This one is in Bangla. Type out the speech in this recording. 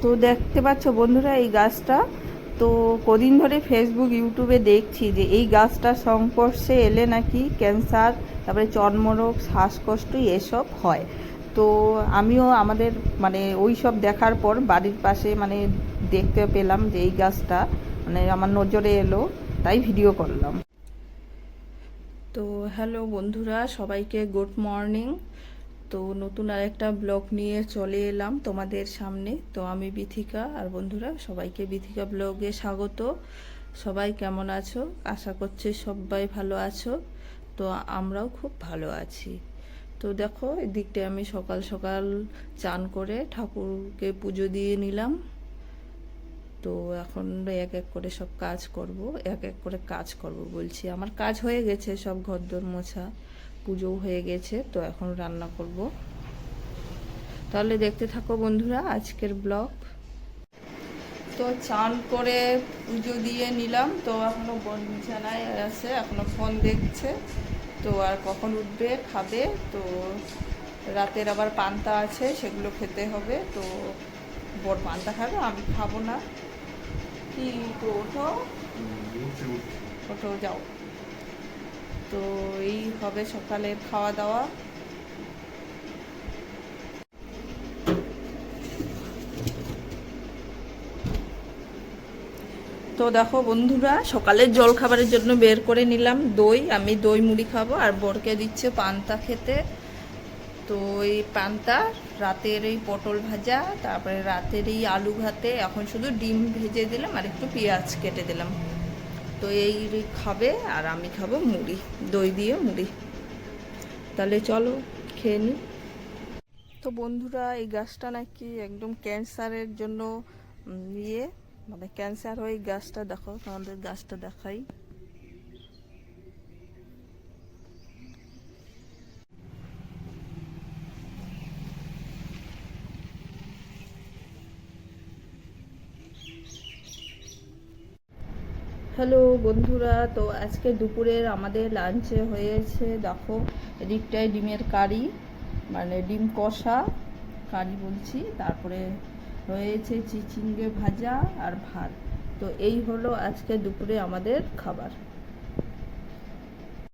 তো দেখতে পাচ্ছ বন্ধুরা এই গাছটা। তো কদিন ধরে ফেসবুক ইউটিউবে দেখছি যে এই গাছটার সংস্পর্শে এলে নাকি ক্যান্সার, তারপরে চর্মরোগ, শ্বাসকষ্ট এসব হয়। তো আমিও আমাদের মানে ওই সব দেখার পর বাড়ির পাশে মানে দেখতে পেলাম যে এই গাছটা মানে আমার নজরে এলো, তাই ভিডিও করলাম। তো হ্যালো বন্ধুরা, সবাইকে গুড মর্নিং তো নতুন আর একটা ব্লগ নিয়ে চলে এলাম তোমাদের সামনে। তো আমি বিথিকা আর বন্ধুরা সবাইকে বিথিকা ব্লগে স্বাগত। সবাই কেমন আছো? আশা করছি সবাই ভালো আছো। তো আমরাও খুব ভালো আছি। তো দেখো এদিকটায় আমি সকাল সকাল চান করে ঠাকুরকে পুজো দিয়ে নিলাম। তো এখন এক এক করে সব কাজ করব, এক এক করে কাজ করব বলছি। আমার কাজ হয়ে গেছে সব ঘরদোর মোছা। পুজোও হয়ে গেছে তো এখন রান্না করব। তাহলে দেখতে থাকো বন্ধুরা আজকের ব্লগ। তো চান করে পুজো দিয়ে নিলাম তো এখনও বোন বিছানায় আছে এখনও ফোন দেখছে তো আর কখন উঠবে খাবে তো রাতের আবার পান্তা আছে সেগুলো খেতে হবে তো বর পান্তা খাবে আমি খাব না। কি তো ওঠো। ওঠো যাও। তো এই হবে সকালের খাওয়া দাওয়া তো দেখো বন্ধুরা, সকালের জল খাবারের জন্য বের করে নিলাম দই। আমি দই মুড়ি খাব আর বরকে দিচ্ছে পান্তা খেতে। তো এই পান্তা, রাতের এই পটল ভাজা, তারপরে রাতের এই আলু ভাতে। এখন শুধু ডিম ভেজে দিলাম আর একটু পেঁয়াজ কেটে দিলাম। তো এই খাবে আর আমি খাব মুড়ি, দই দিয়ে মুড়ি। তাহলে চলো, খেয়ে নিই তো বন্ধুরা, এই গাছটা নাকি একদম ক্যান্সারের জন্য ইয়ে মানে ক্যান্সার হয়ে গাছটা দেখো, তোমাদের গাছটা দেখাই। হ্যালো বন্ধুরা। তো আজকে দুপুরের আমাদের লাঞ্চে হয়েছে, দেখো, এদিকটায় ডিমের কারি মানে ডিম কষা, কারি বলছি। তারপরে রয়েছে চিচিঙ্গে ভাজা আর ভাত। তো এই হলো আজকে দুপুরে আমাদের খাবার।